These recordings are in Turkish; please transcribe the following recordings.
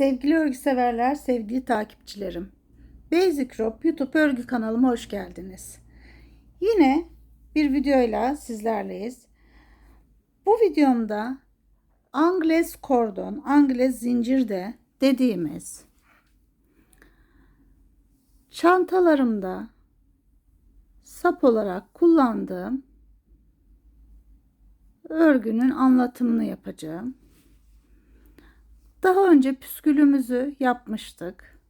Sevgili örgü severler, sevgili takipçilerim. Basic Rob YouTube örgü kanalıma hoş geldiniz. Yine bir videoyla sizlerleyiz. Bu videomda Angles kordon, Angles zincirde dediğimiz çantalarımda sap olarak kullandığım örgünün anlatımını yapacağım. Daha önce püskülümüzü yapmıştık.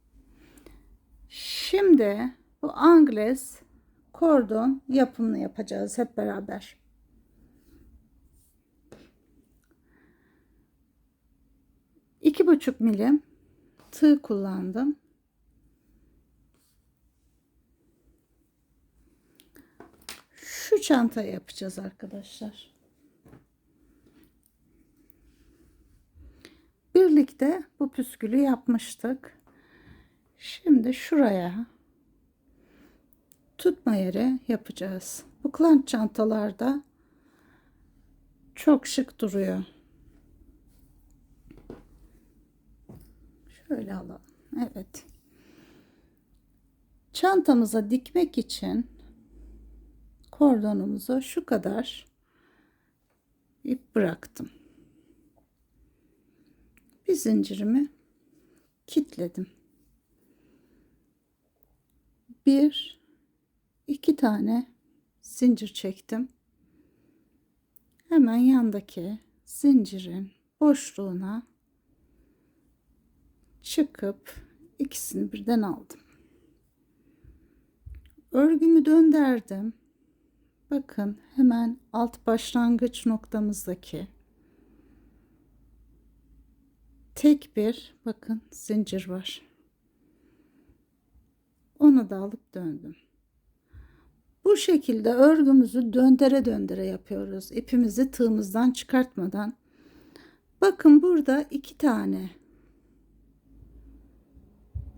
Şimdi bu angles kordon yapımını yapacağız hep beraber. İki buçuk milim tığ kullandım. Şu çantayı yapacağız arkadaşlar. Birlikte bu püskülü yapmıştık. Şimdi şuraya tutma yeri yapacağız. Bu klant çantalarda çok şık duruyor. Şöyle alalım. Evet. Çantamıza dikmek için kordonumuzu şu kadar ip bıraktım bir zincirimi kitledim. Bir, iki tane zincir çektim. Hemen yandaki zincirin boşluğuna çıkıp ikisini birden aldım. Örgümü döndürdüm. Bakın hemen alt başlangıç noktamızdaki tek bir bakın zincir var. Onu da alıp döndüm. Bu şekilde örgümüzü döndere döndere yapıyoruz. İpimizi tığımızdan çıkartmadan. Bakın burada iki tane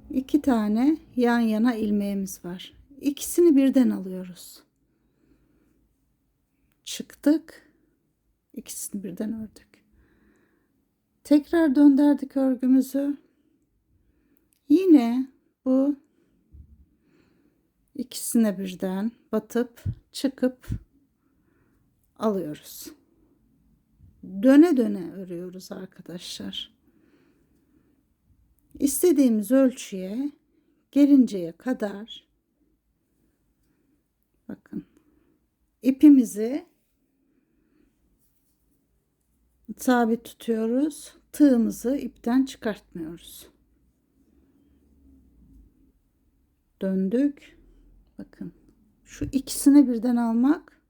iki tane yan yana ilmeğimiz var. İkisini birden alıyoruz. Çıktık. İkisini birden ördük. Tekrar döndürdük örgümüzü. Yine bu ikisine birden batıp çıkıp alıyoruz. Döne döne örüyoruz arkadaşlar. İstediğimiz ölçüye gelinceye kadar bakın ipimizi sabit tutuyoruz. Tığımızı ipten çıkartmıyoruz. Döndük. Bakın şu ikisini birden almak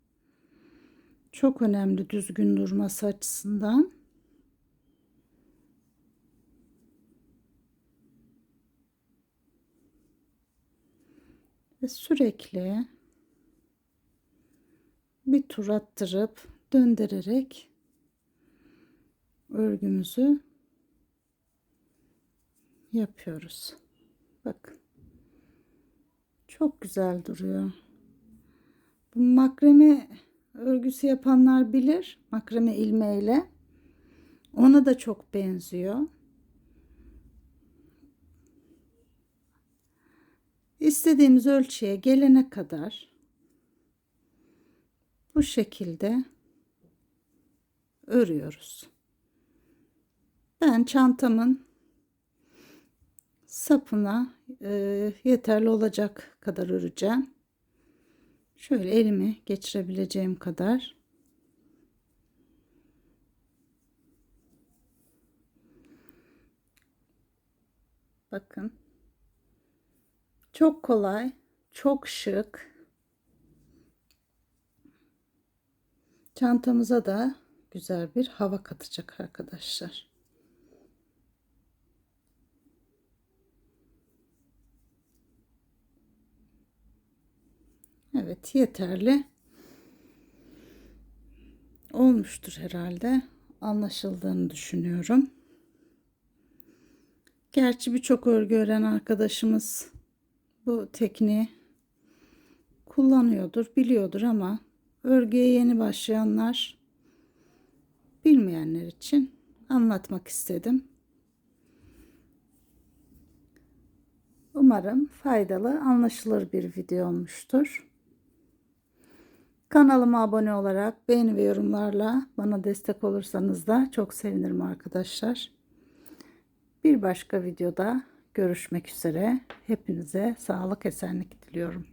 çok önemli düzgün durması açısından. Ve sürekli bir tur attırıp döndürerek örgümüzü yapıyoruz. Bakın. Çok güzel duruyor. Bu makreme örgüsü yapanlar bilir. Makrame ilmeğiyle. Ona da çok benziyor. İstediğimiz ölçüye gelene kadar bu şekilde örüyoruz. Ben çantamın sapına e, yeterli olacak kadar öreceğim. Şöyle elimi geçirebileceğim kadar. Bakın. Çok kolay, çok şık. Çantamıza da güzel bir hava katacak arkadaşlar. Evet yeterli. Olmuştur herhalde. Anlaşıldığını düşünüyorum. Gerçi birçok örgü öğren arkadaşımız bu tekniği kullanıyordur, biliyordur ama örgüye yeni başlayanlar bilmeyenler için anlatmak istedim. Umarım faydalı, anlaşılır bir video olmuştur. Kanalıma abone olarak beğeni ve yorumlarla bana destek olursanız da çok sevinirim arkadaşlar. Bir başka videoda görüşmek üzere. Hepinize sağlık esenlik diliyorum.